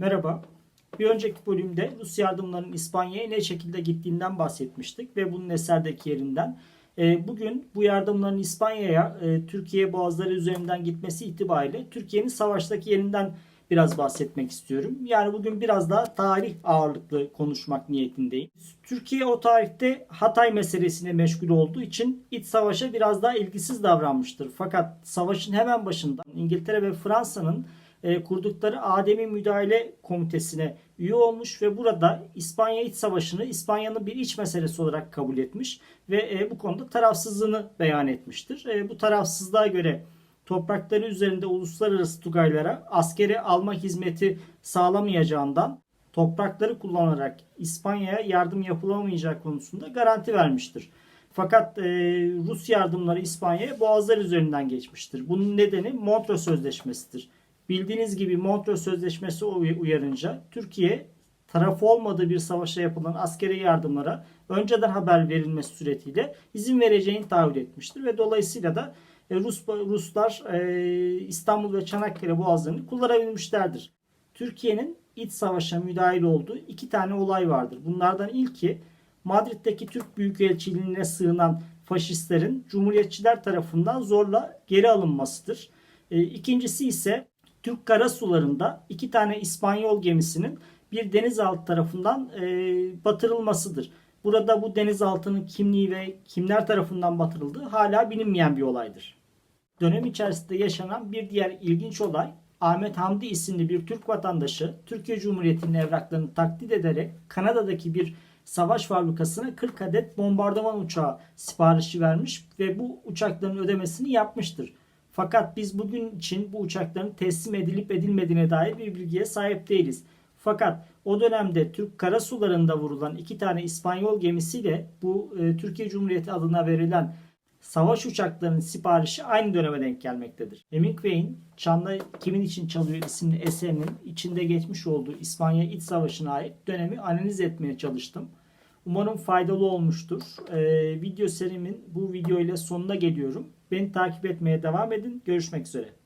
Merhaba. Bir önceki bölümde Rus yardımlarının İspanya'ya ne şekilde gittiğinden bahsetmiştik ve bunun eserdeki yerinden. Ee, Bugün bu yardımların İspanya'ya e, Türkiye boğazları üzerinden gitmesi itibariyle Türkiye'nin savaştaki yerinden biraz bahsetmek istiyorum. Yani bugün biraz daha tarih ağırlıklı konuşmak niyetindeyim. Türkiye o tarihte Hatay meselesine meşgul olduğu için iç savaşa biraz daha ilgisiz davranmıştır. Fakat savaşın hemen başında İngiltere ve Fransa'nın e, kurdukları Ademi Müdahale Komitesi'ne üye olmuş ve burada İspanya İç Savaşı'nı İspanya'nın bir iç meselesi olarak kabul etmiş ve e, bu konuda tarafsızlığını beyan etmiştir. E, bu tarafsızlığa göre toprakları üzerinde uluslararası tugaylara askeri alma hizmeti sağlamayacağından toprakları kullanarak İspanya'ya yardım yapılamayacağı konusunda garanti vermiştir. Fakat e, Rus yardımları İspanya'ya boğazlar üzerinden geçmiştir. Bunun nedeni Montreux Sözleşmesi'dir. Bildiğiniz gibi Montreux Sözleşmesi uy- uyarınca Türkiye tarafı olmadığı bir savaşa yapılan askeri yardımlara önceden haber verilmesi suretiyle izin vereceğini taahhüt etmiştir ve dolayısıyla da e, Rus Ruslar e, İstanbul ve Çanakkale boğazlarını kullanabilmişlerdir. Türkiye'nin iç savaşa müdahil olduğu iki tane olay vardır. Bunlardan ilki Madrid'deki Türk Büyükelçiliğine sığınan faşistlerin Cumhuriyetçiler tarafından zorla geri alınmasıdır. E, İkincisi ise Türk karasularında iki tane İspanyol gemisinin bir denizaltı tarafından e, batırılmasıdır. Burada bu denizaltının kimliği ve kimler tarafından batırıldığı hala bilinmeyen bir olaydır. Dönem içerisinde yaşanan bir diğer ilginç olay Ahmet Hamdi isimli bir Türk vatandaşı Türkiye Cumhuriyeti'nin evraklarını taklit ederek Kanada'daki bir savaş fabrikasına 40 adet bombardıman uçağı siparişi vermiş ve bu uçakların ödemesini yapmıştır. Fakat biz bugün için bu uçakların teslim edilip edilmediğine dair bir bilgiye sahip değiliz. Fakat o dönemde Türk karasularında vurulan iki tane İspanyol gemisiyle bu e, Türkiye Cumhuriyeti adına verilen savaş uçaklarının siparişi aynı döneme denk gelmektedir. Hemingway'in Çanla Kimin için Çalıyor isimli eserinin içinde geçmiş olduğu İspanya İç Savaşı'na ait dönemi analiz etmeye çalıştım. Umarım faydalı olmuştur. Ee, video serimin bu video ile sonuna geliyorum. Beni takip etmeye devam edin. Görüşmek üzere.